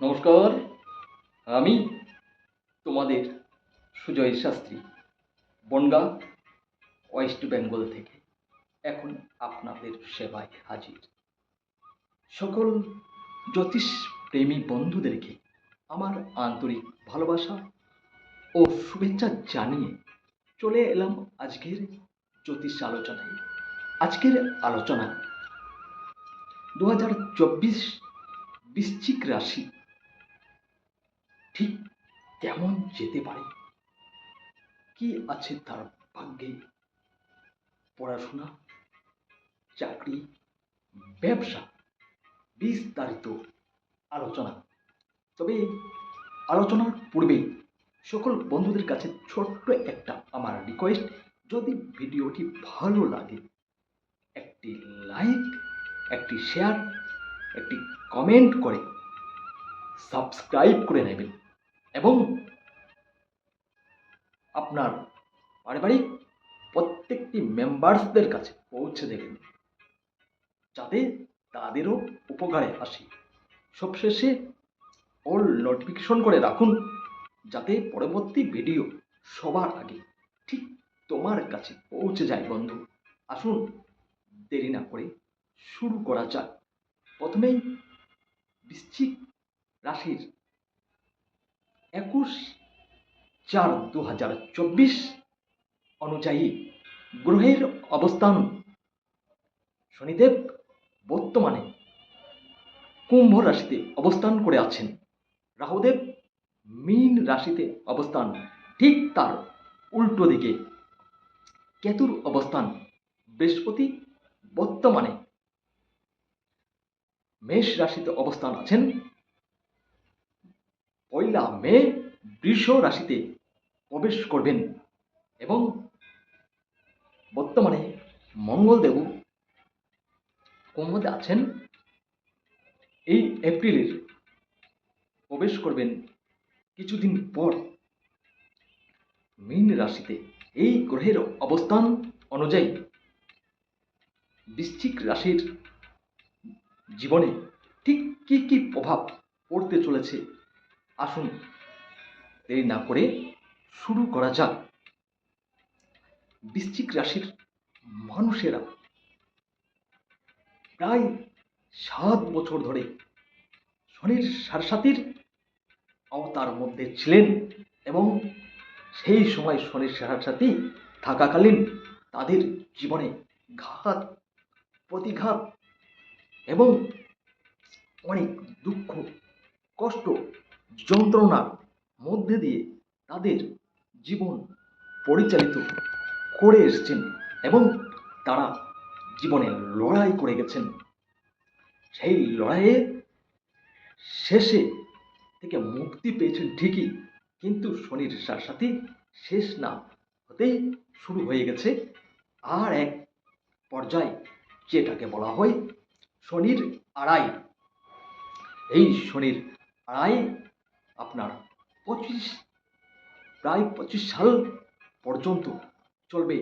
নমস্কার, আমি তোমাদের সুজয় শাস্ত্রী, বনগা, ওয়েস্ট বেঙ্গল থেকে। এখন আপনাদের সেবায় হাজির। সকল জ্যোতিষ প্রেমী বন্ধুদেরকে আমার আন্তরিক ভালোবাসা ও শুভেচ্ছা জানিয়ে চলে এলাম আজকের জ্যোতিষ আলোচনায়। আজকের আলোচনা দু হাজার চব্বিশ বৃশ্চিক রাশি ঠিক কেমন যেতে পারে। কি আছে তার ভাগ্যে? পড়াশোনা, চাকরি, ব্যবসা, বিস্তারিত আলোচনা। তবে আলোচনার পূর্বে সকল বন্ধুদের কাছে ছোট্ট একটা আমার রিকোয়েস্ট যদি ভিডিওটি ভালো লাগে, একটি লাইক একটি শেয়ার একটি কমেন্ট করে সাবস্ক্রাইব করে নেবেন। এবং আপনার পারিবারিক প্রত্যেকটি মেম্বার্সদের কাছে পৌঁছে দেবেন যাতে তাদেরও উপকারে আসে। সবশেষে অল নোটিফিকেশন করে রাখুন, যাতে পরবর্তী ভিডিও সবার আগে ঠিক তোমার কাছে পৌঁছে যায় বন্ধু। আসুন, দেরি না করে শুরু করা যাক। প্রথমেই বৃশ্চিক রাশির একুশ চার দু হাজার চব্বিশ অনুযায়ী গ্রহের অবস্থান। শনিদেব বর্তমানে কুম্ভ রাশিতে অবস্থান করে আছেন। রাহুদেব মীন রাশিতে অবস্থান। ঠিক তার উল্টো দিকে কেতুর অবস্থান। বৃহস্পতি বর্তমানে মেষ রাশিতে অবস্থান আছেন। পয়লা মে বৃষ রাশিতে প্রবেশ করবেন এবং বর্তমানে মঙ্গলদেব কুম্ভতে আছেন? এই এপ্রিলের প্রবেশ করবেন কিছুদিন পর মীন রাশিতে। এই গ্রহের অবস্থান অনুযায়ী বৃশ্চিক রাশির জীবনে ঠিক কী কী প্রভাব পড়তে চলেছে আসুন। দেরি না করে শুরু করা যাক। বৃশ্চিক রাশির মানুষেরা প্রায় সাত বছর ধরে শনির সারসাতির আওতার মধ্যে ছিলেন এবং সেই সময় শনির সারসাথী থাকাকালীন তাদের জীবনে ঘাত, প্রতিঘাত এবং অনেক দুঃখ, কষ্ট যন্ত্রণার মধ্যে দিয়ে তাদের জীবন পরিচালিত করে এসেছেন এবং তারা জীবনে লড়াই করে গেছেন। সেই লড়াইয়ে শেষে থেকে মুক্তি পেয়েছেন ঠিকই, কিন্তু শনির সাথে শেষ না হতেই শুরু হয়ে গেছে। আর এক পর্যায় যেটাকে বলা হয় শনির আড়াই। এই শনির আড়াই আপনার পঁচিশ, প্রায় পঁচিশ সাল পর্যন্ত চলবে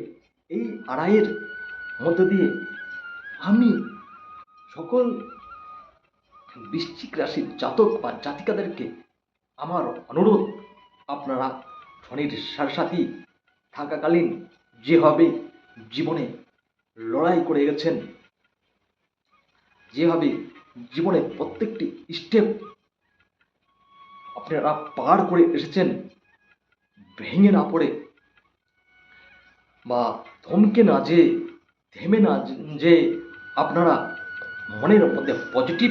এই আড়াইয়ের মধ্য দিয়ে আমি সকল বৃশ্চিক রাশির জাতক বা জাতিকাদেরকে আমার অনুরোধ, আপনারা শনির সাথী থাকাকালীন যেভাবে জীবনে লড়াই করে গেছেন যেভাবে জীবনে প্রত্যেকটি স্টেপ আপনারা পার করে এসেছেন। ভেঙে না পড়ে। বা থমকে না যে থেমে না যে আপনারা মনের মধ্যে পজিটিভ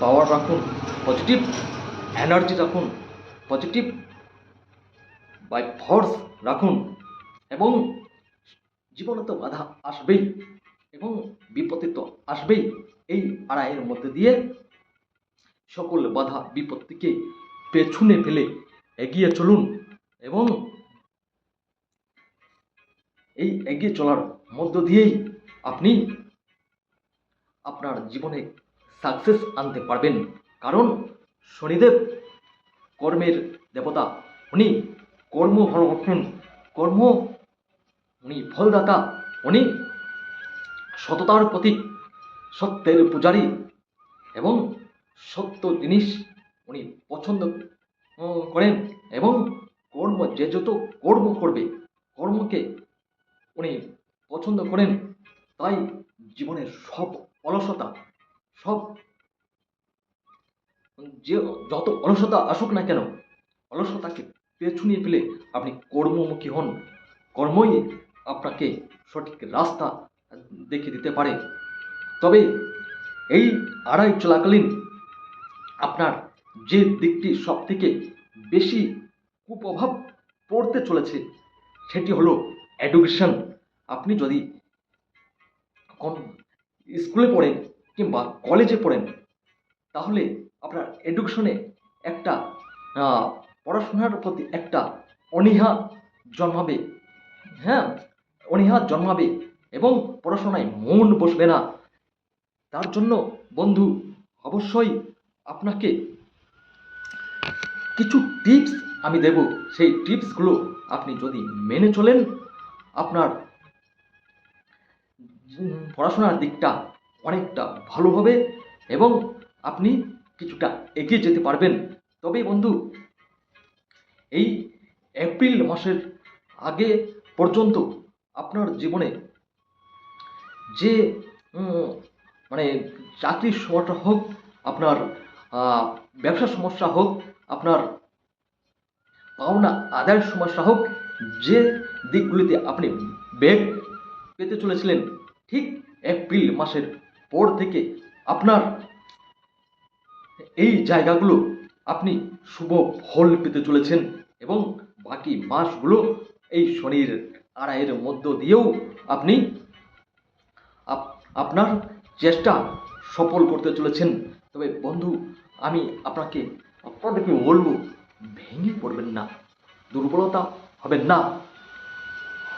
পাওয়ার রাখুন পজিটিভ এনার্জি রাখুন পজিটিভ বাই ফোর্স রাখুন এবং জীবনে তো বাধা আসবেই এবং বিপত্তি তো আসবেই। এই আড়াইয়ের মধ্যে দিয়ে সকল বাধা, বিপত্তিকে পেছনে ফেলে এগিয়ে চলুন এবং এই এগিয়ে চলার মধ্য দিয়েই আপনি আপনার জীবনে সাকসেস আনতে পারবেন। কারণ শনিদেব কর্মের দেবতা, উনি কর্ম কর্ম, উনি ফলদাতা, উনি সততার প্রতীক, সত্যের পূজারী এবং সত্য জিনিস উনি পছন্দ করেন এবং কর্ম যে যত কর্ম করবে, কর্মকে উনি পছন্দ করেন, তাই জীবনের সব অলসতা, সব যে যত অলসতা আসুক না কেন, অলসতাকে পেছনিয়ে ফেলে আপনি কর্মমুখী হন। কর্মই আপনাকে সঠিক রাস্তা দেখিয়ে দিতে পারে। তবে এই আড়াই চলাকালীন আপনার যে দিকটি সব থেকে বেশি কুপ্রভাব পড়তে চলেছে, সেটি হলো এডুকেশন আপনি যদি স্কুলে পড়েন কিংবা কলেজে পড়েন, তাহলে আপনার এডুকেশনে একটা পড়াশোনার প্রতি একটা অনীহা জন্মাবে। হ্যাঁ অনীহা জন্মাবে এবং পড়াশোনায় মন বসবে না। তার জন্য বন্ধু, অবশ্যই আপনাকে কিছু টিপস আমি দেব। সেই টিপসগুলো আপনি যদি মেনে চলেন, আপনার পড়াশোনার দিকটা অনেকটা ভালো হবে এবং আপনি কিছুটা এগিয়ে যেতে পারবেন। তবে বন্ধু, এই এপ্রিল মাসের আগে পর্যন্ত আপনার জীবনে যে মানে চাকরির সমস্যা হোক, আপনার ব্যবসার সমস্যা হোক, আপনার পাওনা, আদায়ের সমস্যা হোক, যে দিকগুলিতে আপনি বেগ পেতে চলেছিলেন, ঠিক এপ্রিল মাসের পর থেকে আপনার এই জায়গাগুলো আপনি শুভ ফল পেতে চলেছেন এবং বাকি মাসগুলো এই শনির আড়াইয়ের মধ্য দিয়েও আপনি আপ- আপনার চেষ্টা সফল করতে চলেছেন। তবে বন্ধু আমি আপনাকে, আপনাদেরকে বলব, ভেঙে পড়বেন না, দুর্বলতা হবে না।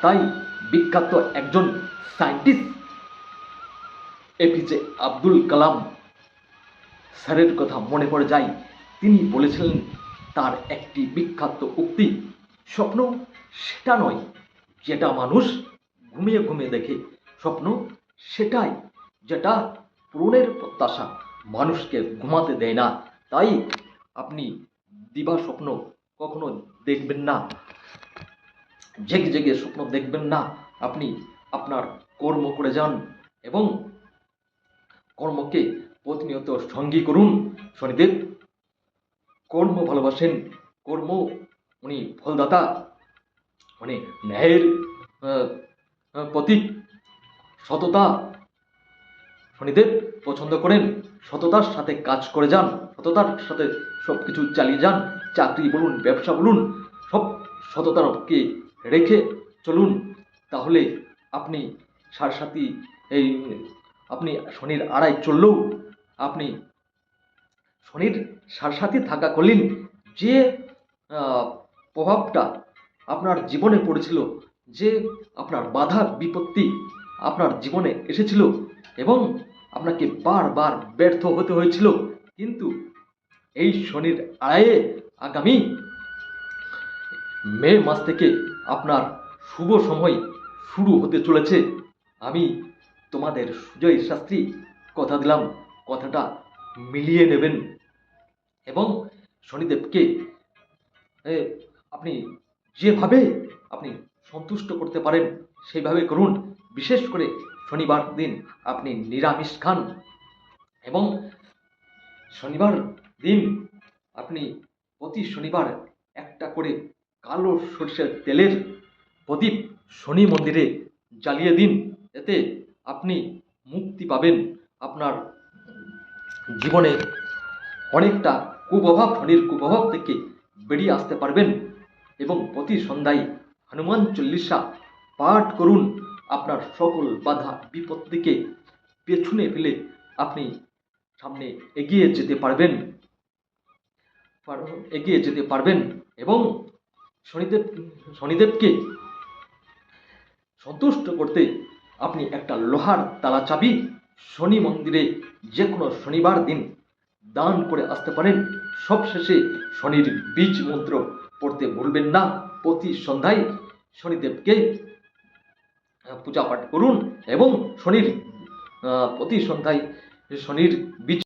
তাই বিখ্যাত একজন সায়েন্টিস্ট এপিজে আব্দুল কালাম স্যারের কথা মনে পড়ে যায়। তিনি বলেছিলেন, তার একটি বিখ্যাত উক্তি, স্বপ্ন সেটা নয়, যেটা মানুষ ঘুমিয়ে ঘুমিয়ে দেখে। স্বপ্ন সেটাই, যেটা পূরণের প্রত্যাশা। মানুষকে ঘুমাতে দেয় না। তাই আপনি দিবা স্বপ্ন কখনো দেখবেন না। জেগে জেগে স্বপ্ন দেখবেন না। আপনি আপনার কর্ম করে যান এবং কর্মকে প্রতিনিয়ত সঙ্গী করুন। শনিদেব, কর্ম ভালোবাসেন। কর্ম উনি ফলদাতা, উনি ন্যায়ের প্রতীক, সততা শনিদেব পছন্দ করেন। সততার সাথে কাজ করে যান, সততার সাথে সব কিছু চালিয়ে যান, চাকরি বলুন, ব্যবসা বলুন, সব সততাকে রেখে চলুন। তাহলে আপনি সারসাথী এই আপনি শনির আড়াই চললেও আপনি শনির সারসাথী থাকাকালীন যে প্রভাবটা আপনার জীবনে পড়েছিল, যে আপনার বাধা বিপত্তি আপনার জীবনে এসেছিল এবং আপনাকে বারবার ব্যর্থ হতে হয়েছিল? কিন্তু এই শনির আড়াইয়ে আগামী মে মাস থেকে আপনার শুভ সময় শুরু হতে চলেছে। আমি তোমাদের সুজয় শাস্ত্রী কথা দিলাম, কথাটা মিলিয়ে নেবেন। এবং শনিদেবকে আপনি যেভাবে আপনি সন্তুষ্ট করতে পারেন, সেইভাবে করুন। বিশেষ করে শনিবার দিন আপনি নিরামিষ খান। এবং শনিবার দিন আপনি প্রতি শনিবার একটা করে কালো সর্ষের তেলের প্রদীপ শনি মন্দিরে জ্বালিয়ে দিন। এতে আপনি মুক্তি পাবেন। আপনার জীবনে অনেকটা কুপ্রভাব, শনির কুপ্রভাব থেকে বেরিয়ে আসতে পারবেন। এবং প্রতি সন্ধ্যায় হনুমান চল্লিশা পাঠ করুন। আপনার সকল বাধা বিপত্তিকে পেছনে ফেলে আপনি সামনে এগিয়ে যেতে পারবেন। এগিয়ে যেতে পারবেন এবং শনিদেব, শনিদেবকে সন্তুষ্ট করতে আপনি একটা লোহার তালা চাবি শনি মন্দিরে যে কোনো শনিবার দিন দান করে আসতে পারেন। সবশেষে শনির বীজ মন্ত্র পড়তে ভুলবেন না। প্রতি সন্ধ্যায় শনিদেবকে পূজা পাঠ করুন এবং শনির প্রতি সন্ধ্যায় শনির বীজ